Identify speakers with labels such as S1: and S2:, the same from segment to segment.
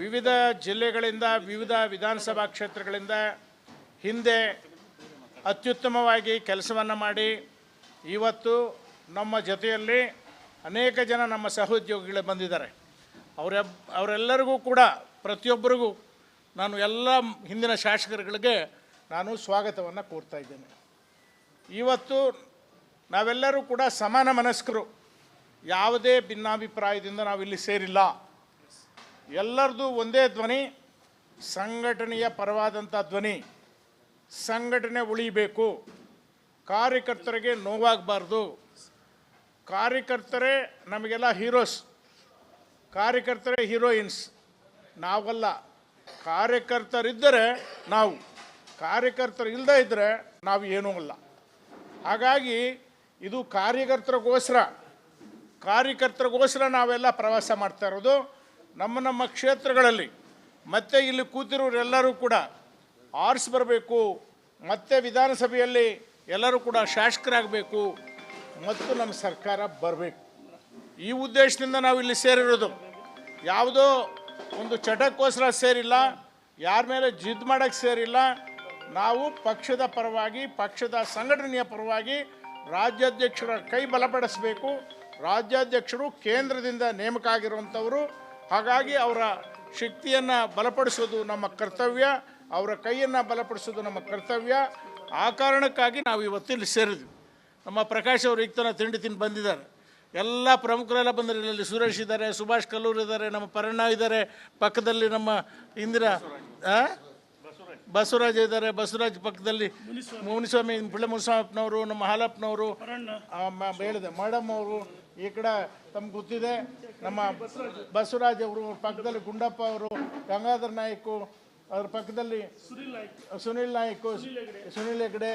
S1: ವಿವಿಧ ಜಿಲ್ಲೆಗಳಿಂದ, ವಿವಿಧ ವಿಧಾನಸಭಾ ಕ್ಷೇತ್ರಗಳಿಂದ ಹಿಂದೆ ಅತ್ಯುತ್ತಮವಾಗಿ ಕೆಲಸವನ್ನು ಮಾಡಿ, ಇವತ್ತು ನಮ್ಮ ಜೊತೆಯಲ್ಲಿ ಅನೇಕ ಜನ ನಮ್ಮ ಸಹೋದ್ಯೋಗಿಗಳು ಬಂದಿದ್ದಾರೆ. ಅವರ ಅವರೆಲ್ಲರಿಗೂ ಕೂಡ ಪ್ರತಿಯೊಬ್ಬರಿಗೂ ನಾನು ಎಲ್ಲ ಹಿಂದಿನ ಶಾಸಕರುಗಳಿಗೆ ನಾನು ಸ್ವಾಗತವನ್ನು ಕೋರ್ತಾ ಇದ್ದೇನೆ. ಇವತ್ತು ನಾವೆಲ್ಲರೂ ಕೂಡ ಸಮಾನ ಮನಸ್ಕರು. ಯಾವುದೇ ಭಿನ್ನಾಭಿಪ್ರಾಯದಿಂದ ನಾವಿಲ್ಲಿ ಸೇರಿಲ್ಲ. ಎಲ್ಲರದು ಒಂದೇ ಧ್ವನಿ, ಸಂಘಟನೆಯ ಪರವಾದಂಥ ಧ್ವನಿ. ಸಂಘಟನೆ ಉಳಿಬೇಕು. ಕಾರ್ಯಕರ್ತರಿಗೆ ನೋವಾಗಬಾರ್ದು. ಕಾರ್ಯಕರ್ತರೇ ನಮಗೆಲ್ಲ ಹೀರೋಸ್. ಕಾರ್ಯಕರ್ತರೇ ಹೀರೋಯಿನ್ಸ್. ನಾವಲ್ಲ. ಕಾರ್ಯಕರ್ತರಿದ್ದರೆ ನಾವು. ಕಾರ್ಯಕರ್ತರು ಇಲ್ಲದೇ ಇದ್ದರೆ ನಾವು ಏನೂ ಅಲ್ಲ. ಹಾಗಾಗಿ ಇದು ಕಾರ್ಯಕರ್ತರಿಗೋಸ್ಕರ. ಕಾರ್ಯಕರ್ತರಿಗೋಸ್ಕರ ನಾವೆಲ್ಲ ಪ್ರವಾಸ ಮಾಡ್ತಾ ಇರೋದು. ನಮ್ಮ ನಮ್ಮ ಕ್ಷೇತ್ರಗಳಲ್ಲಿ, ಮತ್ತೆ ಇಲ್ಲಿ ಕೂತಿರೋರೆಲ್ಲರೂ ಕೂಡ ಆರಿಸಿ ಬರಬೇಕು, ಮತ್ತೆ ವಿಧಾನಸಭೆಯಲ್ಲಿ ಎಲ್ಲರೂ ಕೂಡ ಶಾಸಕರಾಗಬೇಕು, ಮತ್ತು ನಮ್ಮ ಸರ್ಕಾರ ಬರಬೇಕು. ಈ ಉದ್ದೇಶದಿಂದ ನಾವು ಇಲ್ಲಿ ಸೇರಿರೋದು. ಯಾವುದೋ ಒಂದು ಚಟಕ್ಕೋಸ್ಕರ ಸೇರಿಲ್ಲ, ಯಾರ ಮೇಲೆ ಜಿದ್ದು ಮಾಡೋಕ್ಕೆ ಸೇರಿಲ್ಲ, ನಾವು ಪಕ್ಷದ ಪರವಾಗಿ, ಪಕ್ಷದ ಸಂಘಟನೆಯ ಪರವಾಗಿ ರಾಜ್ಯಾಧ್ಯಕ್ಷರ ಕೈ ಬಲಪಡಿಸಬೇಕು. ರಾಜ್ಯಾಧ್ಯಕ್ಷರು ಕೇಂದ್ರದಿಂದ ನೇಮಕ ಆಗಿರುವಂಥವರು ಹಾಗಾಗಿ ಅವರ ಶಕ್ತಿಯನ್ನು ಬಲಪಡಿಸೋದು ನಮ್ಮ ಕರ್ತವ್ಯ ಅವರ ಕೈಯನ್ನು ಬಲಪಡಿಸೋದು ನಮ್ಮ ಕರ್ತವ್ಯ. ಆ ಕಾರಣಕ್ಕಾಗಿ ನಾವು ಇವತ್ತಿಲ್ಲಿ ಸೇರಿದ್ವಿ. ನಮ್ಮ ಪ್ರಕಾಶ್ ಅವರು ಈಗ ತನಕ ತಿಂಡಿ ತಿಂದು ಬಂದಿದ್ದಾರೆ. ಎಲ್ಲ ಪ್ರಮುಖರೆಲ್ಲ ಬಂದರು ಇಲ್ಲಿ ಸುರೇಶ್ ಇದ್ದಾರೆ ಸುಭಾಷ್ ಕಲ್ಲೂರ್ ಇದ್ದಾರೆ ನಮ್ಮ ಪರಣ್ಣ ಇದ್ದಾರೆ. ಪಕ್ಕದಲ್ಲಿ ನಮ್ಮ ಇಂದಿರಾ? ಬಸವರಾಜ್ ಇದ್ದಾರೆ. ಬಸವರಾಜ್ ಪಕ್ಕದಲ್ಲಿ ಮುನಿಸ್ವಾಮಿ. ಪಿಳ್ಳೆ ಮುನಿಸ್ವಾಮಪ್ಪನವರು ನಮ್ಮ ಹಾಲಪ್ಪನವರು ಹೇಳಿದೆ. ಮೇಡಮ್ ಅವರು ಈ ಕಡೆ ತಮ್ಗೆ ಗೊತ್ತಿದೆ ನಮ್ಮ ಬಸವರಾಜ್ ಅವರು ಪಕ್ಕದಲ್ಲಿ ಗುಂಡಪ್ಪ ಅವರು ಗಂಗಾಧರ್ ನಾಯ್ಕು ಅದ್ರ ಪಕ್ಕದಲ್ಲಿ ಸುನಿಲ್ ನಾಯ್ಕು. ಸುನಿಲ್ ಹೆಗಡೆ.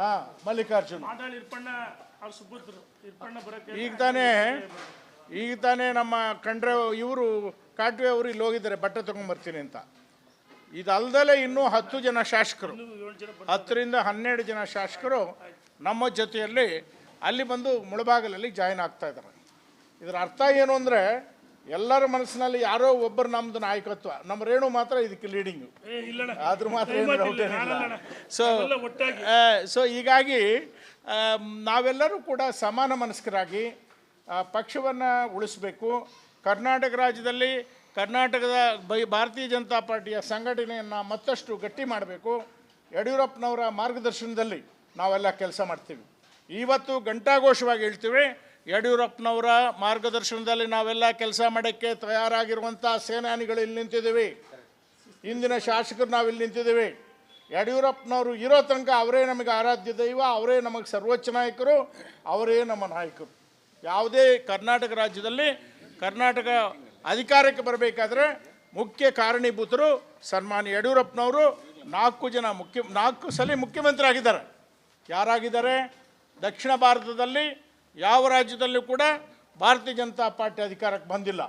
S1: ಹಾ ಮಲ್ಲಿಕಾರ್ಜುನ್.
S2: ಅವ್ರು
S1: ಈಗ ತಾನೇ ಈಗ ತಾನೇ ನಮ್ಮ ಕಂಡ್ರೆ ಇವರು ಕಾಟ್ವೆ ಅವರು ಇಲ್ಲಿ ಹೋಗಿದ್ದಾರೆ ಬಟ್ಟೆ ತೊಗೊಂಬರ್ತೀನಿ ಅಂತ. ಇದಲ್ದಲೇ ಇನ್ನೂ ಹತ್ತು ಜನ ಶಾಸಕರು. ಹತ್ತರಿಂದ ಹನ್ನೆರಡು ಜನ ಶಾಸಕರು ನಮ್ಮ ಜೊತೆಯಲ್ಲಿ ಅಲ್ಲಿ ಬಂದು ಮುಳಬಾಗಲಲ್ಲಿ ಜಾಯ್ನ್ ಆಗ್ತಾ ಇದ್ದಾರೆ. ಇದರ ಅರ್ಥ ಏನು ಅಂದರೆ ಎಲ್ಲರ ಮನಸ್ಸಿನಲ್ಲಿ ಯಾರೋ ಒಬ್ಬರು ನಮ್ದು ನಾಯಕತ್ವ. ನಮ್ಮ ರೇಣು ಮಾತ್ರ ಇದಕ್ಕೆ ಲೀಡಿಂಗು ಆದ್ರೂ ಮಾತ್ರ ಸೊ ಸೊ ಹೀಗಾಗಿ ನಾವೆಲ್ಲರೂ ಕೂಡ ಸಮಾನ ಮನಸ್ಕರಾಗಿ ಪಕ್ಷವನ್ನು ಉಳಿಸಬೇಕು. ಕರ್ನಾಟಕ ರಾಜ್ಯದಲ್ಲಿ ಕರ್ನಾಟಕದ ಬೈ ಭಾರತೀಯ ಜನತಾ ಪಾರ್ಟಿಯ ಸಂಘಟನೆಯನ್ನು ಮತ್ತಷ್ಟು ಗಟ್ಟಿ ಮಾಡಬೇಕು. ಯಡಿಯೂರಪ್ಪನವರ ಮಾರ್ಗದರ್ಶನದಲ್ಲಿ ನಾವೆಲ್ಲ ಕೆಲಸ ಮಾಡ್ತೀವಿ. ಇವತ್ತು ಘಂಟಾಘೋಷವಾಗಿ ಹೇಳ್ತೀವಿ, ಯಡಿಯೂರಪ್ಪನವರ ಮಾರ್ಗದರ್ಶನದಲ್ಲಿ ನಾವೆಲ್ಲ ಕೆಲಸ ಮಾಡೋಕ್ಕೆ ತಯಾರಾಗಿರುವಂಥ ಸೇನಾನಿಗಳು ಇಲ್ಲಿ ನಿಂತಿದ್ದೀವಿ. ಇಂದಿನ ಶಾಸಕರು ನಾವು ಇಲ್ಲಿ ನಿಂತಿದ್ದೀವಿ. ಯಡಿಯೂರಪ್ಪನವರು ಇರೋ ತನಕ ಅವರೇ ನಮಗೆ ಆರಾಧ್ಯ ದೈವ, ಅವರೇ ನಮಗೆ ಸರ್ವೋಚ್ಚ ನಾಯಕರು, ಅವರೇ ನಮ್ಮ ನಾಯಕರು. ಯಾವುದೇ ಕರ್ನಾಟಕ ರಾಜ್ಯದಲ್ಲಿ ಕರ್ನಾಟಕ ಅಧಿಕಾರಕ್ಕೆ ಬರಬೇಕಾದ್ರೆ ಮುಖ್ಯ ಕಾರಣೀಭೂತರು ಸನ್ಮಾನ್ಯ ಯಡಿಯೂರಪ್ಪನವರು ನಾಲ್ಕು ಜನ ಮುಖ್ಯ ನಾಲ್ಕು ಸಲ ಮುಖ್ಯಮಂತ್ರಿ ಆಗಿದ್ದಾರೆ ಯಾರಾಗಿದ್ದಾರೆ? ದಕ್ಷಿಣ ಭಾರತದಲ್ಲಿ ಯಾವ ರಾಜ್ಯದಲ್ಲೂ ಕೂಡ ಭಾರತೀಯ ಜನತಾ ಪಾರ್ಟಿ ಅಧಿಕಾರಕ್ಕೆ ಬಂದಿಲ್ಲ.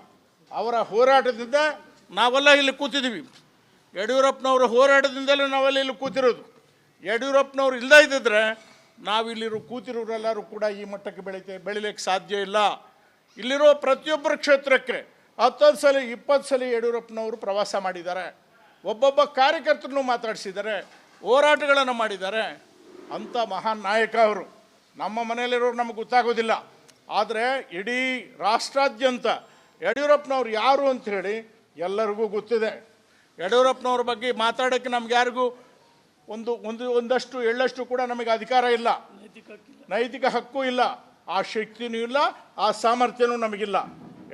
S1: ಅವರ ಹೋರಾಟದಿಂದ ನಾವೆಲ್ಲ ಇಲ್ಲಿ ಕೂತಿದ್ದೀವಿ. ಯಡಿಯೂರಪ್ಪನವರ ಹೋರಾಟದಿಂದಲೇ ನಾವೆಲ್ಲ ಇಲ್ಲಿ ಕೂತಿರೋದು. ಯಡಿಯೂರಪ್ಪನವ್ರು ಇಲ್ಲದೇ ಇದ್ದಿದ್ರೆ ನಾವಿಲ್ಲಿರೋ ಕೂತಿರೋರೆಲ್ಲರೂ ಕೂಡ ಈ ಮಟ್ಟಕ್ಕೆ ಬೆಳೀತೆ ಬೆಳಿಲಿಕ್ಕೆ ಸಾಧ್ಯ ಇಲ್ಲ. ಇಲ್ಲಿರೋ ಪ್ರತಿಯೊಬ್ಬರ ಕ್ಷೇತ್ರಕ್ಕೆ ಹತ್ತೊಂದು ಸಲ, ಇಪ್ಪತ್ತು ಸಲ ಯಡಿಯೂರಪ್ಪನವರು ಪ್ರವಾಸ ಮಾಡಿದ್ದಾರೆ. ಒಬ್ಬೊಬ್ಬ ಕಾರ್ಯಕರ್ತರನ್ನು ಮಾತಾಡಿಸಿದ್ದಾರೆ, ಹೋರಾಟಗಳನ್ನು ಮಾಡಿದ್ದಾರೆ. ಅಂಥ ಮಹಾನ್ ನಾಯಕ ಅವರು. ನಮ್ಮ ಮನೆಯಲ್ಲಿರೋರು ನಮಗೆ ಗೊತ್ತಾಗೋದಿಲ್ಲ. ಆದರೆ ಇಡೀ ರಾಷ್ಟ್ರಾದ್ಯಂತ ಯಡಿಯೂರಪ್ಪನವ್ರು ಯಾರು ಅಂತ ಹೇಳಿ ಎಲ್ಲರಿಗೂ ಗೊತ್ತಿದೆ. ಯಡಿಯೂರಪ್ಪನವ್ರ ಬಗ್ಗೆ ಮಾತಾಡೋಕ್ಕೆ ನಮ್ಗೆ ಯಾರಿಗೂ ಒಂದು ಒಂದು, ಒಂದಷ್ಟು ಎಳ್ಳಷ್ಟು ಕೂಡ ನಮಗೆ ಅಧಿಕಾರ ಇಲ್ಲ.
S2: ನೈತಿಕ
S1: ಹಕ್ಕು ಇಲ್ಲ. ಆ ಶಕ್ತಿನೂ ಇಲ್ಲ, ಆ ಸಾಮರ್ಥ್ಯನೂ ನಮಗಿಲ್ಲ.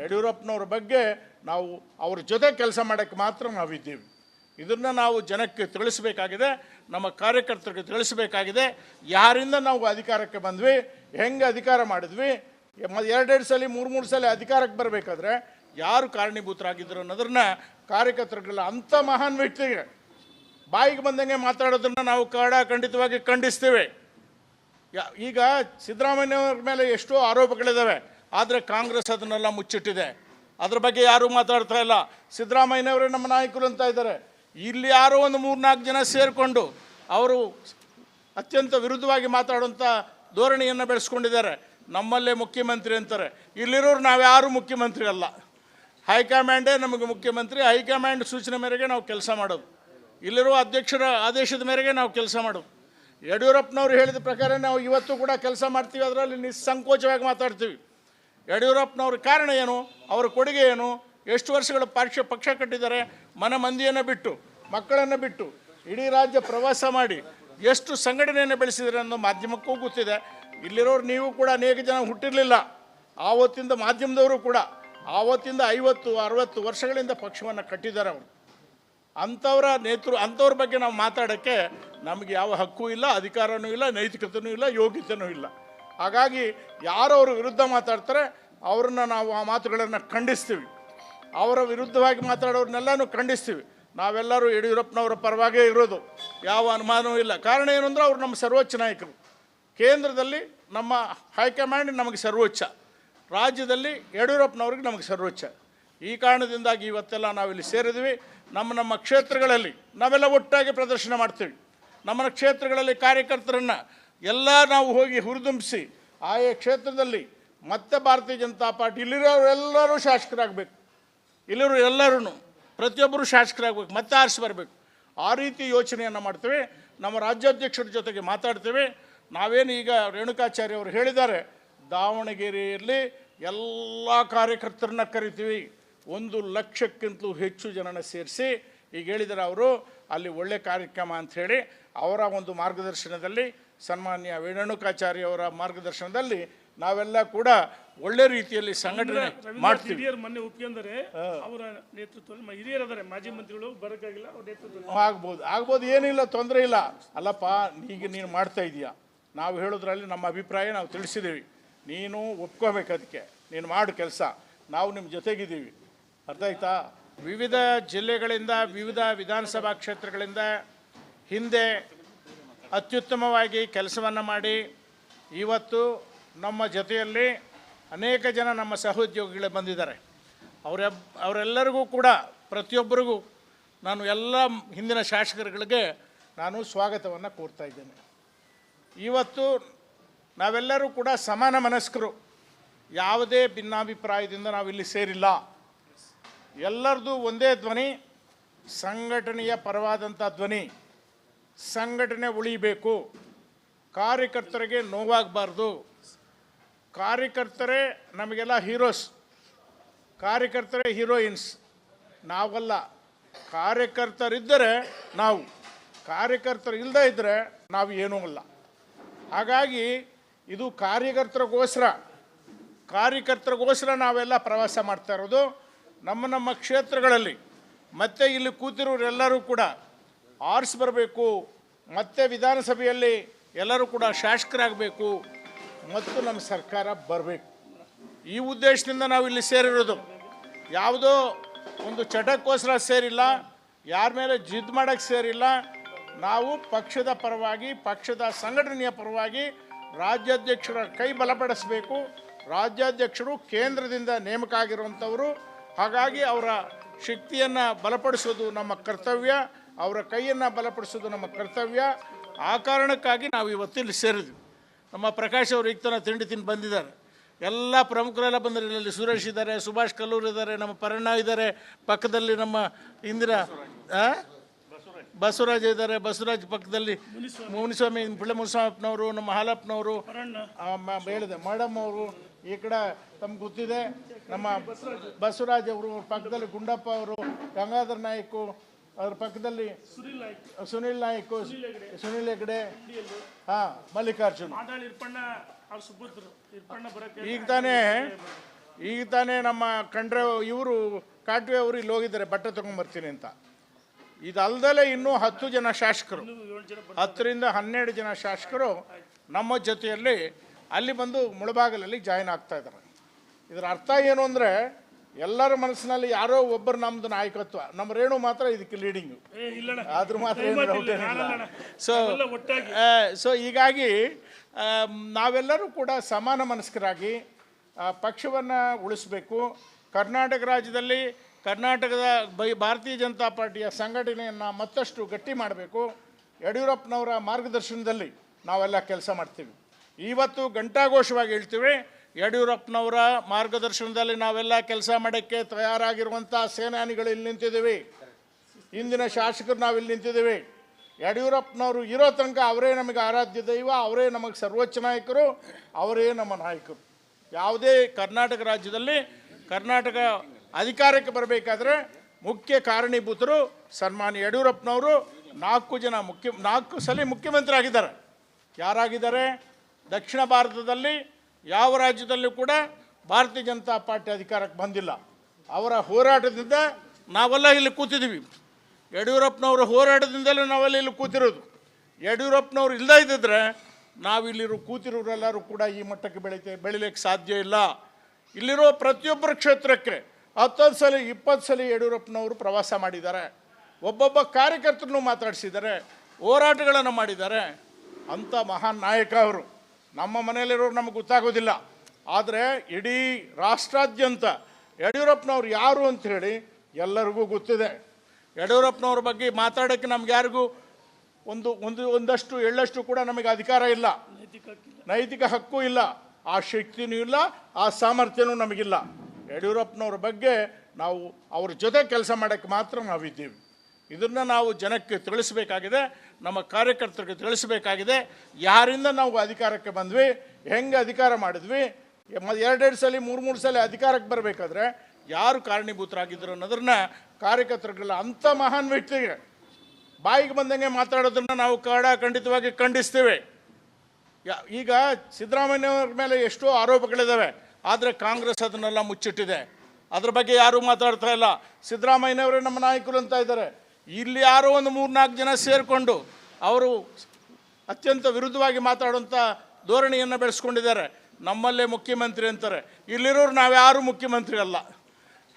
S1: ಯಡಿಯೂರಪ್ಪನವ್ರ ಬಗ್ಗೆ ನಾವು ಅವ್ರ ಜೊತೆ ಕೆಲಸ ಮಾಡೋಕ್ಕೆ ಮಾತ್ರ ನಾವಿದ್ದೀವಿ. ಇದನ್ನು ನಾವು ಜನಕ್ಕೆ ತಿಳಿಸಬೇಕಾಗಿದೆ, ನಮ್ಮ ಕಾರ್ಯಕರ್ತರಿಗೆ ತಿಳಿಸಬೇಕಾಗಿದೆ. ಯಾರಿಂದ ನಾವು ಅಧಿಕಾರಕ್ಕೆ ಬಂದ್ವಿ, ಹೆಂಗೆ ಅಧಿಕಾರ ಮಾಡಿದ್ವಿ ಎರಡೆರಡು ಸಲ, ಮೂರು ಮೂರು ಸಲ ಅಧಿಕಾರಕ್ಕೆ ಬರಬೇಕಾದ್ರೆ ಯಾರು ಕಾರಣೀಭೂತರಾಗಿದ್ದರು ಅನ್ನೋದನ್ನ ಕಾರ್ಯಕರ್ತರಿಗೆಲ್ಲ ಅಂಥ ಮಹಾನ್ ವ್ಯಕ್ತಿಗೆ ಬಾಯಿಗೆ ಬಂದಂಗೆ ಮಾತಾಡೋದನ್ನು ನಾವು ಕಡ ಖಂಡಿತವಾಗಿ ಖಂಡಿಸ್ತೇವೆ ಈಗ ಸಿದ್ದರಾಮಯ್ಯವ್ರ ಮೇಲೆ ಎಷ್ಟೋ ಆರೋಪಗಳಿದ್ದಾವೆ ಆದರೆ ಕಾಂಗ್ರೆಸ್ ಅದನ್ನೆಲ್ಲ ಮುಚ್ಚಿಟ್ಟಿದೆ. ಅದ್ರ ಬಗ್ಗೆ ಯಾರೂ ಮಾತಾಡ್ತಾ ಇಲ್ಲ. ಸಿದ್ದರಾಮಯ್ಯನವರೇ ನಮ್ಮ ನಾಯಕರು ಅಂತ ಇದ್ದಾರೆ. ಇಲ್ಲಿ ಯಾರೋ ಒಂದು ಮೂರ್ನಾಲ್ಕು ಜನ ಸೇರಿಕೊಂಡು ಅವರು ಅತ್ಯಂತ ವಿರುದ್ಧವಾಗಿ ಮಾತಾಡುವಂಥ ಧೋರಣೆಯನ್ನು ಬೆಳೆಸ್ಕೊಂಡಿದ್ದಾರೆ. ನಮ್ಮಲ್ಲೇ ಮುಖ್ಯಮಂತ್ರಿ ಅಂತಾರೆ. ಇಲ್ಲಿರೋರು ನಾವ್ಯಾರೂ ಮುಖ್ಯಮಂತ್ರಿ ಅಲ್ಲ. ಹೈಕಮಾಂಡೇ ನಮಗೆ ಮುಖ್ಯಮಂತ್ರಿ, ಹೈಕಮಾಂಡ್ ಸೂಚನೆ ಮೇರೆಗೆ ನಾವು ಕೆಲಸ ಮಾಡೋದು. ಇಲ್ಲಿರುವ ಅಧ್ಯಕ್ಷರ ಆದೇಶದ ಮೇರೆಗೆ ನಾವು ಕೆಲಸ ಮಾಡೋದು. ಯಡಿಯೂರಪ್ಪನವರು ಹೇಳಿದ ಪ್ರಕಾರ ನಾವು ಇವತ್ತು ಕೂಡ ಕೆಲಸ ಮಾಡ್ತೀವಿ, ಅದರಲ್ಲಿ ನಿಸ್ಸಂಕೋಚವಾಗಿ ಮಾತಾಡ್ತೀವಿ. ಯಡಿಯೂರಪ್ಪನವ್ರ ಕಾರಣ ಏನು? ಅವರ ಕೊಡುಗೆ ಏನು? ಎಷ್ಟು ವರ್ಷಗಳ ಪಕ್ಷ ಪಕ್ಷ ಕಟ್ಟಿದ್ದಾರೆ ಮನ ಮಂದಿಯನ್ನು ಬಿಟ್ಟು, ಮಕ್ಕಳನ್ನು ಬಿಟ್ಟು, ಇಡೀ ರಾಜ್ಯ ಪ್ರವಾಸ ಮಾಡಿ ಎಷ್ಟು ಸಂಘಟನೆಯನ್ನು ಬೆಳೆಸಿದರೆ ಅನ್ನೋ ಮಾಧ್ಯಮಕ್ಕೂ ಗೊತ್ತಿದೆ. ಇಲ್ಲಿರೋರು ನೀವು ಕೂಡ ಅನೇಕ ಜನ ಹುಟ್ಟಿರಲಿಲ್ಲ. ಆವತ್ತಿಂದ ಮಾಧ್ಯಮದವರು ಕೂಡ ಆವತ್ತಿಂದ ಐವತ್ತು, ಅರವತ್ತು ವರ್ಷಗಳಿಂದ ಪಕ್ಷವನ್ನು ಕಟ್ಟಿದ್ದಾರೆ ಅವರು. ಅಂಥವರ ನೇತೃ, ಅಂಥವ್ರ ಬಗ್ಗೆ ನಾವು ಮಾತಾಡೋಕ್ಕೆ ನಮಗೆ ಯಾವ ಹಕ್ಕು ಇಲ್ಲ, ಅಧಿಕಾರನೂ ಇಲ್ಲ ನೈತಿಕತೆಯೂ ಇಲ್ಲ ಯೋಗ್ಯತೆಯೂ ಇಲ್ಲ. ಹಾಗಾಗಿ ಯಾರು ಅವ್ರ ವಿರುದ್ಧ ಮಾತಾಡ್ತಾರೆ, ಅವ್ರನ್ನ ನಾವು ಆ ಮಾತುಗಳನ್ನು ಖಂಡಿಸ್ತೀವಿ. ಅವರ ವಿರುದ್ಧವಾಗಿ ಮಾತಾಡೋರ್ನೆಲ್ಲನೂ ಖಂಡಿಸ್ತೀವಿ. ನಾವೆಲ್ಲರೂ ಯಡಿಯೂರಪ್ಪನವರ ಪರವಾಗೇ ಇರೋದು. ಯಾವ ಅನುಮಾನವೂ ಇಲ್ಲ. ಕಾರಣ ಏನು ಅಂದ್ರೆ ಅವರು ನಮ್ಮ ಸರ್ವೋಚ್ಚ ನಾಯಕರು. ಕೇಂದ್ರದಲ್ಲಿ ನಮ್ಮ ಹೈಕಮಾಂಡ್ ನಮಗೆ ಸರ್ವೋಚ್ಚ. ರಾಜ್ಯದಲ್ಲಿ ಯಡಿಯೂರಪ್ಪನವ್ರಿಗೆ ನಮಗೆ ಸರ್ವೋಚ್ಚ. ಈ ಕಾರಣದಿಂದಾಗಿ ಇವತ್ತೆಲ್ಲ ನಾವಿಲ್ಲಿ ಸೇರಿದ್ವಿ ನಮ್ಮ ನಮ್ಮ ಕ್ಷೇತ್ರಗಳಲ್ಲಿ ನಾವೆಲ್ಲ ಒಟ್ಟಾಗಿ ಪ್ರದರ್ಶನ ಮಾಡ್ತೀವಿ. ನಮ್ಮ ಕ್ಷೇತ್ರಗಳಲ್ಲಿ ಕಾರ್ಯಕರ್ತರನ್ನು ಎಲ್ಲ ನಾವು ಹೋಗಿ ಹುರಿದುಂಬಿಸಿ ಆಯಾ ಕ್ಷೇತ್ರದಲ್ಲಿ ಮತ್ತೆ ಭಾರತೀಯ ಜನತಾ ಪಾರ್ಟಿ ಇಲ್ಲಿರೋರೆಲ್ಲರೂ ಶಾಸಕರಾಗಬೇಕು. ಇಲ್ಲಿರೋ ಎಲ್ಲರೂ ಪ್ರತಿಯೊಬ್ಬರು ಶಾಸಕರಾಗಬೇಕು, ಮತ್ತೆ ಆರಿಸಿ ಬರಬೇಕು. ಆ ರೀತಿ ಯೋಚನೆಯನ್ನು ಮಾಡ್ತೇವೆ. ನಮ್ಮ ರಾಜ್ಯಾಧ್ಯಕ್ಷರ ಜೊತೆಗೆ ಮಾತಾಡ್ತೇವೆ. ನಾವೇನು ಈಗ ರೇಣುಕಾಚಾರ್ಯ ಅವರು ಹೇಳಿದ್ದಾರೆ, ದಾವಣಗೆರೆಯಲ್ಲಿ ಎಲ್ಲ ಕಾರ್ಯಕರ್ತರನ್ನ ಕರಿತೀವಿ. ಒಂದು ಲಕ್ಷಕ್ಕಿಂತಲೂ ಹೆಚ್ಚು ಜನನ ಸೇರಿಸಿ, ಈಗ ಹೇಳಿದರೆ ಅವರು, ಅಲ್ಲಿ ಒಳ್ಳೆ ಕಾರ್ಯಕ್ರಮ ಅಂಥೇಳಿ ಅವರ ಒಂದು ಮಾರ್ಗದರ್ಶನದಲ್ಲಿ, ಸನ್ಮಾನ್ಯ ವೇಣುಕಾಚಾರ್ಯ ಅವರ ಮಾರ್ಗದರ್ಶನದಲ್ಲಿ ನಾವೆಲ್ಲ ಕೂಡ ಒಳ್ಳೆ ರೀತಿಯಲ್ಲಿ ಸಂಘಟನೆ ಮಾಡ್ತೀವಿ.
S2: ಹಿರಿಯರು ಮೊನ್ನೆ ಒಪ್ಕೊಂಡರೆ ಅವರ ನೇತೃತ್ವದಲ್ಲಿ ಮ- ಹಿರಿಯರು ಅದಾರೆ ಮಾಜಿ ಮಂತ್ರಿಗಳು ಬರೋಕ್ಕಾಗಿಲ್ಲ ಅವ್ರ ನೇತೃತ್ವ
S1: ಆಗ್ಬೋದು. ಆಗ್ಬೋದು ಏನಿಲ್ಲ ತೊಂದರೆ ಇಲ್ಲ. ಅಲ್ಲಪ್ಪ ಈಗ ನೀನು ಮಾಡ್ತಾ ಇದೀಯ? ನಾವು ಹೇಳೋದ್ರಲ್ಲಿ ನಮ್ಮ ಅಭಿಪ್ರಾಯ ನಾವು ತಿಳಿಸಿದ್ದೀವಿ. ನೀನು ಒಪ್ಕೋಬೇಕು ಅದಕ್ಕೆ. ನೀನು ಮಾಡು ಕೆಲಸ. ನಾವು ನಿಮ್ಮ ಜೊತೆಗಿದ್ದೀವಿ. ಅರ್ಥ ಆಯ್ತಾ? ವಿವಿಧ ಜಿಲ್ಲೆಗಳಿಂದ ವಿವಿಧ ವಿಧಾನಸಭಾ ಕ್ಷೇತ್ರಗಳಿಂದ ಹಿಂದೆ ಅತ್ಯುತ್ತಮವಾಗಿ ಕೆಲಸವನ್ನು ಮಾಡಿ ಇವತ್ತು ನಮ್ಮ ಜೊತೆಯಲ್ಲಿ ಅನೇಕ ಜನ ನಮ್ಮ ಸಹೋದ್ಯೋಗಿಗಳು ಬಂದಿದ್ದಾರೆ. ಅವರ, ಅವರೆಲ್ಲರಿಗೂ ಕೂಡ ಪ್ರತಿಯೊಬ್ಬರಿಗೂ ನಾನು ಎಲ್ಲ ಹಿಂದಿನ ಶಾಸಕರುಗಳಿಗೆ ನಾನು ಸ್ವಾಗತವನ್ನು ಕೋರ್ತಾ ಇದ್ದೇನೆ. ಇವತ್ತು ನಾವೆಲ್ಲರೂ ಕೂಡ ಸಮಾನ ಮನಸ್ಕರು. ಯಾವುದೇ ಭಿನ್ನಾಭಿಪ್ರಾಯದಿಂದ ನಾವು ಇಲ್ಲಿ ಸೇರಿಲ್ಲ. ಎಲ್ಲರದು ಒಂದೇ ಧ್ವನಿ, ಸಂಘಟನೆಯ ಪರವಾದಂಥ ಧ್ವನಿ, ಸಂಘಟನೆ ಉಳಿಬೇಕು, ಕಾರ್ಯಕರ್ತರಿಗೆ ನೋವಾಗಬಾರ್ದು ಕಾರ್ಯಕರ್ತರೇ ನಮಗೆಲ್ಲ ಹೀರೋಸ್. ಕಾರ್ಯಕರ್ತರೇ ಹೀರೋಯಿನ್ಸ್. ನಾವಲ್ಲ. ಕಾರ್ಯಕರ್ತರಿದ್ದರೆ ನಾವು. ಕಾರ್ಯಕರ್ತರು ಇಲ್ಲದೇ ಇದ್ದರೆ ನಾವು ಏನೂ ಅಲ್ಲ. ಹಾಗಾಗಿ ಇದು ಕಾರ್ಯಕರ್ತರಿಗೋಸ್ಕರ. ಕಾರ್ಯಕರ್ತರಿಗೋಸ್ಕರ ನಾವೆಲ್ಲ ಪ್ರವಾಸ ಮಾಡ್ತಾ ಇರೋದು. ನಮ್ಮ ನಮ್ಮ ಕ್ಷೇತ್ರಗಳಲ್ಲಿ. ಮತ್ತೆ ಇಲ್ಲಿ ಕೂತಿರೋರೆಲ್ಲರೂ ಕೂಡ ಆರ್ಸ್ ಬರಬೇಕು. ಮತ್ತೆ ವಿಧಾನಸಭೆಯಲ್ಲಿ ಎಲ್ಲರೂ ಕೂಡ ಶಾಸಕರಾಗಬೇಕು. ಮತ್ತು ನಮ್ಮ ಸರ್ಕಾರ ಬರಬೇಕು. ಈ ಉದ್ದೇಶದಿಂದ ನಾವು ಇಲ್ಲಿ ಸೇರಿರೋದು. ಯಾವುದೋ ಒಂದು ಚಟಕ್ಕೋಸ್ಕರ ಸೇರಿಲ್ಲ, ಯಾರ ಮೇಲೆ ಜಿದ್ದು ಮಾಡೋಕ್ಕೆ ಸೇರಿಲ್ಲ. ನಾವು ಪಕ್ಷದ ಪರವಾಗಿ, ಪಕ್ಷದ ಸಂಘಟನೆಯ ಪರವಾಗಿ ರಾಜ್ಯಾಧ್ಯಕ್ಷರ ಕೈ ಬಲಪಡಿಸಬೇಕು. ರಾಜ್ಯಾಧ್ಯಕ್ಷರು ಕೇಂದ್ರದಿಂದ ನೇಮಕ ಆಗಿರುವಂಥವರು. ಹಾಗಾಗಿ ಅವರ ಶಕ್ತಿಯನ್ನು ಬಲಪಡಿಸೋದು ನಮ್ಮ ಕರ್ತವ್ಯ. ಅವರ ಕೈಯನ್ನು ಬಲಪಡಿಸೋದು ನಮ್ಮ ಕರ್ತವ್ಯ. ಆ ಕಾರಣಕ್ಕಾಗಿ ನಾವು ಇವತ್ತಿಲ್ಲಿ ಸೇರಿದ್ವಿ. ನಮ್ಮ ಪ್ರಕಾಶ್ ಅವರು ಈಗ ತಿಂಡಿ ತಿಂದು ಬಂದಿದ್ದಾರೆ. ಎಲ್ಲ ಪ್ರಮುಖರೆಲ್ಲ ಬಂದರು ಇಲ್ಲಿ ಸುರೇಶ್ ಇದ್ದಾರೆ, ಸುಭಾಷ್ ಕಲ್ಲೂರ್ ಇದ್ದಾರೆ, ನಮ್ಮ ಪರಣ್ಣ ಇದ್ದಾರೆ, ಪಕ್ಕದಲ್ಲಿ ನಮ್ಮ ಇಂದಿರಾ ಬಸವರಾಜ್ ಇದ್ದಾರೆ, ಬಸವರಾಜ್ ಪಕ್ಕದಲ್ಲಿ ಮುನಿಸ್ವಾಮಿ ಪಿಳ್ಳೆ ಮುನಿಸ್ವಾಮಪ್ಪನವರು, ನಮ್ಮ ಹಾಲಪ್ಪನವರು ಹೇಳಿದೆ, ಮೇಡಮ್ ಅವರು, ಈ ಕಡೆ ತಮ್ಗೆ ಗೊತ್ತಿದೆ, ನಮ್ಮ ಬಸವರಾಜ್ ಅವರು ಪಕ್ಕದಲ್ಲಿ ಗುಂಡಪ್ಪ ಅವರು, ಗಂಗಾಧರ್ ನಾಯ್ಕು ಅವ್ರ ಪಕ್ಕದಲ್ಲಿ
S2: ಸುನಿಲ್ ನಾಯ್ಕ್.
S1: ಸುನಿಲ್ ನಾಯ್ಕು ಸುನಿಲ್ ಹೆಗ್ಡೆ. ಹಾ ಮಲ್ಲಿಕಾರ್ಜುನ್. ಈಗ ತಾನೇ ಈಗ ತಾನೇ ನಮ್ಮ ಕಂಡ್ರೆ ಇವರು ಕಾಟ್ವೆ ಅವರು ಇಲ್ಲಿ ಹೋಗಿದ್ದಾರೆ ಬಟ್ಟೆ ತೊಗೊಂಬರ್ತೀನಿ ಅಂತ. ಇದಲ್ದಲೆ ಇನ್ನೂ ಹತ್ತು ಜನ ಶಾಸಕರು. ಹತ್ತರಿಂದ ಹನ್ನೆರಡು ಜನ ಶಾಸಕರು ನಮ್ಮ ಜೊತೆಯಲ್ಲಿ ಅಲ್ಲಿ ಬಂದು ಮುಳಬಾಗಲಲ್ಲಿ ಜಾಯಿನ್ ಆಗ್ತಾ ಇದ್ದಾರೆ. ಇದರ ಅರ್ಥ ಏನು ಅಂದರೆ ಎಲ್ಲರ ಮನಸ್ಸಿನಲ್ಲಿ ಯಾರೋ ಒಬ್ಬರು ನಮ್ಮದು ನಾಯಕತ್ವ. ನಮ್ಮ ರೇಣು ಮಾತ್ರ ಇದಕ್ಕೆ ಲೀಡಿಂಗು ಆದ್ರೂ ಮಾತ್ರ ಏನು ಏನಿಲ್ಲ. ಸೊ ಸೊ ಹೀಗಾಗಿ ನಾವೆಲ್ಲರೂ ಕೂಡ ಸಮಾನ ಮನಸ್ಕರಾಗಿ ಪಕ್ಷವನ್ನು ಉಳಿಸಬೇಕು. ಕರ್ನಾಟಕ ರಾಜ್ಯದಲ್ಲಿ ಕರ್ನಾಟಕದ ಬೈ ಭಾರತೀಯ ಜನತಾ ಪಾರ್ಟಿಯ ಸಂಘಟನೆಯನ್ನು ಮತ್ತಷ್ಟು ಗಟ್ಟಿ ಮಾಡಬೇಕು. ಯಡಿಯೂರಪ್ಪನವರ ಮಾರ್ಗದರ್ಶನದಲ್ಲಿ ನಾವೆಲ್ಲ ಕೆಲಸ ಮಾಡ್ತೀವಿ. ಇವತ್ತು ಘಂಟಾಘೋಷವಾಗಿ ಹೇಳ್ತೀವಿ ಯಡಿಯೂರಪ್ಪನವರ ಮಾರ್ಗದರ್ಶನದಲ್ಲಿ ನಾವೆಲ್ಲ ಕೆಲಸ ಮಾಡೋಕ್ಕೆ ತಯಾರಾಗಿರುವಂಥ ಸೇನಾನಿಗಳು ಇಲ್ಲಿ ನಿಂತಿದ್ದೀವಿ. ಇಂದಿನ ಶಾಸಕರು ನಾವಿಲ್ಲಿ ನಿಂತಿದ್ದೀವಿ. ಯಡಿಯೂರಪ್ಪನವರು ಇರೋ ತನಕ ಅವರೇ ನಮಗೆ ಆರಾಧ್ಯ ದೈವ, ಅವರೇ ನಮಗೆ ಸರ್ವೋಚ್ಚ ನಾಯಕರು, ಅವರೇ ನಮ್ಮ ನಾಯಕರು. ಯಾವುದೇ ಕರ್ನಾಟಕ ರಾಜ್ಯದಲ್ಲಿ ಕರ್ನಾಟಕ ಅಧಿಕಾರಕ್ಕೆ ಬರಬೇಕಾದ್ರೆ ಮುಖ್ಯ ಕಾರಣೀಭೂತರು ಸನ್ಮಾನ್ಯ ಯಡಿಯೂರಪ್ಪನವರು ನಾಲ್ಕು ಜನ ಮುಖ್ಯ ನಾಲ್ಕು ಸಲ ಮುಖ್ಯಮಂತ್ರಿ ಆಗಿದ್ದಾರೆ ಯಾರಾಗಿದ್ದಾರೆ? ದಕ್ಷಿಣ ಭಾರತದಲ್ಲಿ ಯಾವ ರಾಜ್ಯದಲ್ಲೂ ಕೂಡ ಭಾರತೀಯ ಜನತಾ ಪಾರ್ಟಿ ಅಧಿಕಾರಕ್ಕೆ ಬಂದಿಲ್ಲ. ಅವರ ಹೋರಾಟದಿಂದ ನಾವೆಲ್ಲ ಇಲ್ಲಿ ಕೂತಿದ್ದೀವಿ. ಯಡಿಯೂರಪ್ಪನವರ ಹೋರಾಟದಿಂದಲೇ ನಾವೆಲ್ಲ ಇಲ್ಲಿ ಕೂತಿರೋದು. ಯಡಿಯೂರಪ್ಪನವ್ರು ಇಲ್ಲದೇ ಇದ್ದಿದ್ರೆ ನಾವಿಲ್ಲಿರೋ ಕೂತಿರೋರೆಲ್ಲರೂ ಕೂಡ ಈ ಮಟ್ಟಕ್ಕೆ ಬೆಳೀತೆ, ಬೆಳಿಲಿಕ್ಕೆ ಸಾಧ್ಯ ಇಲ್ಲ. ಇಲ್ಲಿರೋ ಪ್ರತಿಯೊಬ್ಬರ ಕ್ಷೇತ್ರಕ್ಕೆ ಹತ್ತೊಂದು ಸಲ, ಇಪ್ಪತ್ತು ಸಲ ಯಡಿಯೂರಪ್ಪನವರು ಪ್ರವಾಸ ಮಾಡಿದ್ದಾರೆ. ಒಬ್ಬೊಬ್ಬ ಕಾರ್ಯಕರ್ತರನ್ನು ಮಾತಾಡಿಸಿದ್ದಾರೆ, ಹೋರಾಟಗಳನ್ನು ಮಾಡಿದ್ದಾರೆ. ಅಂಥ ಮಹಾನ್ ನಾಯಕ ಅವರು. ನಮ್ಮ ಮನೆಯಲ್ಲಿರೋರು ನಮಗೆ ಗೊತ್ತಾಗೋದಿಲ್ಲ. ಆದರೆ ಇಡೀ ರಾಷ್ಟ್ರಾದ್ಯಂತ ಯಡಿಯೂರಪ್ಪನವ್ರು ಯಾರು ಅಂತ ಹೇಳಿ ಎಲ್ಲರಿಗೂ ಗೊತ್ತಿದೆ. ಯಡಿಯೂರಪ್ಪನವ್ರ ಬಗ್ಗೆ ಮಾತಾಡೋಕ್ಕೆ ನಮ್ಗೆ ಯಾರಿಗೂ ಒಂದು ಒಂದು, ಒಂದಷ್ಟು ಎಳ್ಳಷ್ಟು ಕೂಡ ನಮಗೆ ಅಧಿಕಾರ ಇಲ್ಲ.
S2: ನೈತಿಕ
S1: ಹಕ್ಕು ಇಲ್ಲ. ಆ ಶಕ್ತಿನೂ ಇಲ್ಲ, ಆ ಸಾಮರ್ಥ್ಯನೂ ನಮಗಿಲ್ಲ. ಯಡಿಯೂರಪ್ಪನವ್ರ ಬಗ್ಗೆ ನಾವು ಅವ್ರ ಜೊತೆ ಕೆಲಸ ಮಾಡೋಕ್ಕೆ ಮಾತ್ರ ನಾವಿದ್ದೀವಿ. ಇದನ್ನು ನಾವು ಜನಕ್ಕೆ ತಿಳಿಸಬೇಕಾಗಿದೆ, ನಮ್ಮ ಕಾರ್ಯಕರ್ತರಿಗೆ ತಿಳಿಸಬೇಕಾಗಿದೆ. ಯಾರಿಂದ ನಾವು ಅಧಿಕಾರಕ್ಕೆ ಬಂದ್ವಿ, ಹೆಂಗೆ ಅಧಿಕಾರ ಮಾಡಿದ್ವಿ ಎರಡೆರಡು ಸಲ, ಮೂರು ಮೂರು ಸಲ ಅಧಿಕಾರಕ್ಕೆ ಬರಬೇಕಾದ್ರೆ ಯಾರು ಕಾರಣೀಭೂತರಾಗಿದ್ದರು ಅನ್ನೋದನ್ನ ಕಾರ್ಯಕರ್ತರಿಗೆಲ್ಲ ಅಂಥ ಮಹಾನ್ ವ್ಯಕ್ತಿಗೆ ಬಾಯಿಗೆ ಬಂದಂಗೆ ಮಾತಾಡೋದನ್ನ ನಾವು ಕಡ ಖಂಡಿತವಾಗಿ ಖಂಡಿಸ್ತೇವೆ. ಈಗ ಸಿದ್ದರಾಮಯ್ಯವ್ರ ಮೇಲೆ ಎಷ್ಟೋ ಆರೋಪಗಳಿದ್ದಾವೆ ಆದರೆ ಕಾಂಗ್ರೆಸ್ ಅದನ್ನೆಲ್ಲ ಮುಚ್ಚಿಟ್ಟಿದೆ. ಅದ್ರ ಬಗ್ಗೆ ಯಾರೂ ಮಾತಾಡ್ತಾ ಇಲ್ಲ. ಸಿದ್ದರಾಮಯ್ಯನವರೇ ನಮ್ಮ ನಾಯಕರು ಅಂತ ಇದ್ದಾರೆ. ಇಲ್ಲಿ ಯಾರೋ ಒಂದು ಮೂರ್ನಾಲ್ಕು ಜನ ಸೇರಿಕೊಂಡು ಅವರು ಅತ್ಯಂತ ವಿರುದ್ಧವಾಗಿ ಮಾತಾಡುವಂಥ ಧೋರಣೆಯನ್ನು ಬೆಳೆಸ್ಕೊಂಡಿದ್ದಾರೆ. ನಮ್ಮಲ್ಲೇ ಮುಖ್ಯಮಂತ್ರಿ ಅಂತಾರೆ. ಇಲ್ಲಿರೋರು ನಾವ್ಯಾರೂ ಮುಖ್ಯಮಂತ್ರಿ ಅಲ್ಲ.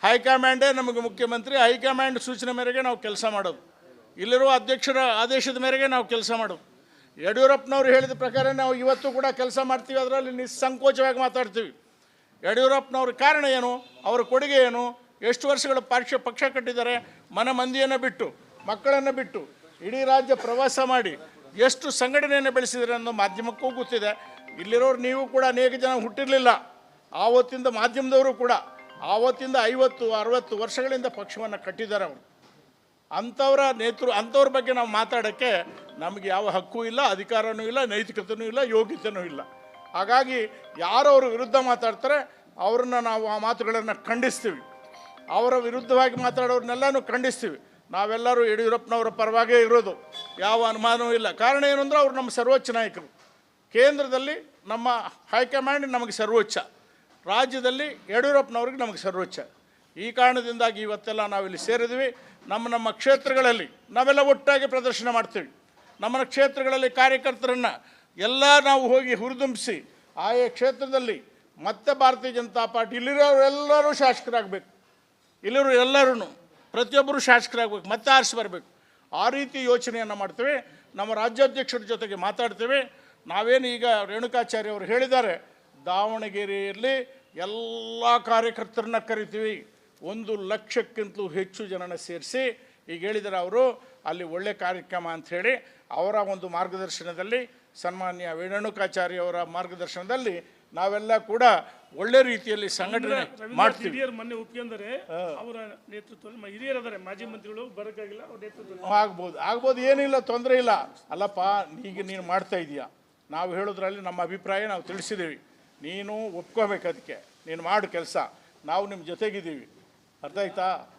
S1: ಹೈಕಮಾಂಡೇ ನಮಗೆ ಮುಖ್ಯಮಂತ್ರಿ, ಹೈಕಮಾಂಡ್ ಸೂಚನೆ ಮೇರೆಗೆ ನಾವು ಕೆಲಸ ಮಾಡೋದು. ಇಲ್ಲಿರೋ ಅಧ್ಯಕ್ಷರ ಆದೇಶದ ಮೇರೆಗೆ ನಾವು ಕೆಲಸ ಮಾಡೋದು. ಯಡಿಯೂರಪ್ಪನವರು ಹೇಳಿದ ಪ್ರಕಾರ ನಾವು ಇವತ್ತು ಕೂಡ ಕೆಲಸ ಮಾಡ್ತೀವಿ, ಅದರಲ್ಲಿ ನಿಸ್ಸಂಕೋಚವಾಗಿ ಮಾತಾಡ್ತೀವಿ. ಯಡಿಯೂರಪ್ಪನವ್ರ ಕಾರಣ ಏನು? ಅವರ ಕೊಡುಗೆ ಏನು? ಎಷ್ಟು ವರ್ಷಗಳ ಪಕ್ಷ ಪಕ್ಷ ಕಟ್ಟಿದ್ದಾರೆ? ಮನ ಮಂದಿಯನ್ನು ಬಿಟ್ಟು, ಮಕ್ಕಳನ್ನು ಬಿಟ್ಟು, ಇಡೀ ರಾಜ್ಯ ಪ್ರವಾಸ ಮಾಡಿ ಎಷ್ಟು ಸಂಘಟನೆಯನ್ನು ಬೆಳೆಸಿದರೆ ಅನ್ನೋ ಮಾಧ್ಯಮಕ್ಕೂ ಗೊತ್ತಿದೆ. ಇಲ್ಲಿರೋರು ನೀವು ಕೂಡ ಅನೇಕ ಜನ ಹುಟ್ಟಿರಲಿಲ್ಲ. ಆವತ್ತಿಂದ ಮಾಧ್ಯಮದವರು ಕೂಡ ಆವತ್ತಿಂದ ಐವತ್ತು, ಅರವತ್ತು ವರ್ಷಗಳಿಂದ ಪಕ್ಷವನ್ನು ಕಟ್ಟಿದ್ದಾರೆ ಅವರು. ಅಂಥವರ ನೇತೃ, ಅಂಥವ್ರ ಬಗ್ಗೆ ನಾವು ಮಾತಾಡೋಕ್ಕೆ ನಮಗೆ ಯಾವ ಹಕ್ಕು ಇಲ್ಲ, ಅಧಿಕಾರನೂ ಇಲ್ಲ ನೈತಿಕತೆಯೂ ಇಲ್ಲ ಯೋಗ್ಯತೆಯೂ ಇಲ್ಲ. ಹಾಗಾಗಿ ಯಾರು ಅವ್ರ ವಿರುದ್ಧ ಮಾತಾಡ್ತಾರೆ, ಅವ್ರನ್ನ ನಾವು ಆ ಮಾತುಗಳನ್ನು ಖಂಡಿಸ್ತೀವಿ. ಅವರ ವಿರುದ್ಧವಾಗಿ ಮಾತಾಡೋರ್ನೆಲ್ಲನೂ ಖಂಡಿಸ್ತೀವಿ. ನಾವೆಲ್ಲರೂ ಯಡಿಯೂರಪ್ಪನವರ ಪರವಾಗೇ ಇರೋದು. ಯಾವ ಅನುಮಾನವೂ ಇಲ್ಲ. ಕಾರಣ ಏನು ಅಂದರೆ ಅವರು ನಮ್ಮ ಸರ್ವೋಚ್ಚ ನಾಯಕರು. ಕೇಂದ್ರದಲ್ಲಿ ನಮ್ಮ ಹೈಕಮಾಂಡ್ ನಮಗೆ ಸರ್ವೋಚ್ಚ. ರಾಜ್ಯದಲ್ಲಿ ಯಡಿಯೂರಪ್ಪನವ್ರಿಗೆ ನಮಗೆ ಸರ್ವೋಚ್ಚ. ಈ ಕಾರಣದಿಂದಾಗಿ ಇವತ್ತೆಲ್ಲ ನಾವಿಲ್ಲಿ ಸೇರಿದ್ವಿ. ನಮ್ಮ ನಮ್ಮ ಕ್ಷೇತ್ರಗಳಲ್ಲಿ ನಾವೆಲ್ಲ ಒಟ್ಟಾಗಿ ಪ್ರದರ್ಶನ ಮಾಡ್ತೀವಿ. ನಮ್ಮ ಕ್ಷೇತ್ರಗಳಲ್ಲಿ ಕಾರ್ಯಕರ್ತರನ್ನು ಎಲ್ಲ ನಾವು ಹೋಗಿ ಹುರಿದುಂಬಿಸಿ ಆಯಾ ಕ್ಷೇತ್ರದಲ್ಲಿ ಮತ್ತೆ ಭಾರತೀಯ ಜನತಾ ಪಾರ್ಟಿ ಇಲ್ಲಿರೋರೆಲ್ಲರೂ ಶಾಸಕರಾಗಬೇಕು. ಇಲ್ಲಿರೋ ಎಲ್ಲರೂ ಪ್ರತಿಯೊಬ್ಬರು ಶಾಸಕರಾಗಬೇಕು, ಮತ್ತೆ ಆರಿಸಿ ಬರಬೇಕು. ಆ ರೀತಿ ಯೋಚನೆಯನ್ನು ಮಾಡ್ತೇವೆ. ನಮ್ಮ ರಾಜ್ಯಾಧ್ಯಕ್ಷರ ಜೊತೆಗೆ ಮಾತಾಡ್ತೇವೆ. ನಾವೇನು ಈಗ ರೇಣುಕಾಚಾರ್ಯ ಅವರು ಹೇಳಿದ್ದಾರೆ ದಾವಣಗೆರೆಯಲ್ಲಿ ಎಲ್ಲ ಕಾರ್ಯಕರ್ತರನ್ನ ಕರಿತೀವಿ. ಒಂದು ಲಕ್ಷಕ್ಕಿಂತಲೂ ಹೆಚ್ಚು ಜನನ ಸೇರಿಸಿ, ಈಗ ಹೇಳಿದ್ದಾರೆ ಅವರು, ಅಲ್ಲಿ ಒಳ್ಳೆ ಕಾರ್ಯಕ್ರಮ ಅಂಥೇಳಿ ಅವರ ಒಂದು ಮಾರ್ಗದರ್ಶನದಲ್ಲಿ, ಸನ್ಮಾನ್ಯ ವೇಣುಕಾಚಾರ್ಯ ಅವರ ಮಾರ್ಗದರ್ಶನದಲ್ಲಿ ನಾವೆಲ್ಲ ಕೂಡ ಒಳ್ಳೆ ರೀತಿಯಲ್ಲಿ ಸಂಘಟನೆ ಮಾಡ್ತೀವಿ.
S2: ಹಿರಿಯರು ಮೊನ್ನೆ ಒಪ್ಕೊಂಡರೆ ಅವರ ನೇತೃತ್ವದಲ್ಲಿ ಮ- ಹಿರಿಯರದಾರೆ ಮಾಜಿ ಮಂತ್ರಿಗಳು ಬರೋಕ್ಕಾಗಿಲ್ಲ ಅವ್ರ ನೇತೃತ್ವ
S1: ಆಗ್ಬೋದು ಆಗ್ಬೋದು ಏನಿಲ್ಲ ತೊಂದರೆ ಇಲ್ಲ. ಅಲ್ಲಪ್ಪ ಈಗ ನೀನು ಮಾಡ್ತಾ ಇದೀಯ? ನಾವು ಹೇಳೋದ್ರಲ್ಲಿ ನಮ್ಮ ಅಭಿಪ್ರಾಯ ನಾವು ತಿಳಿಸಿದ್ದೀವಿ. ನೀನು ಒಪ್ಕೋಬೇಕು ಅದಕ್ಕೆ. ನೀನು ಮಾಡು ಕೆಲಸ. ನಾವು ನಿಮ್ಮ ಜೊತೆಗಿದ್ದೀವಿ. ಅರ್ಥ ಆಯ್ತಾ?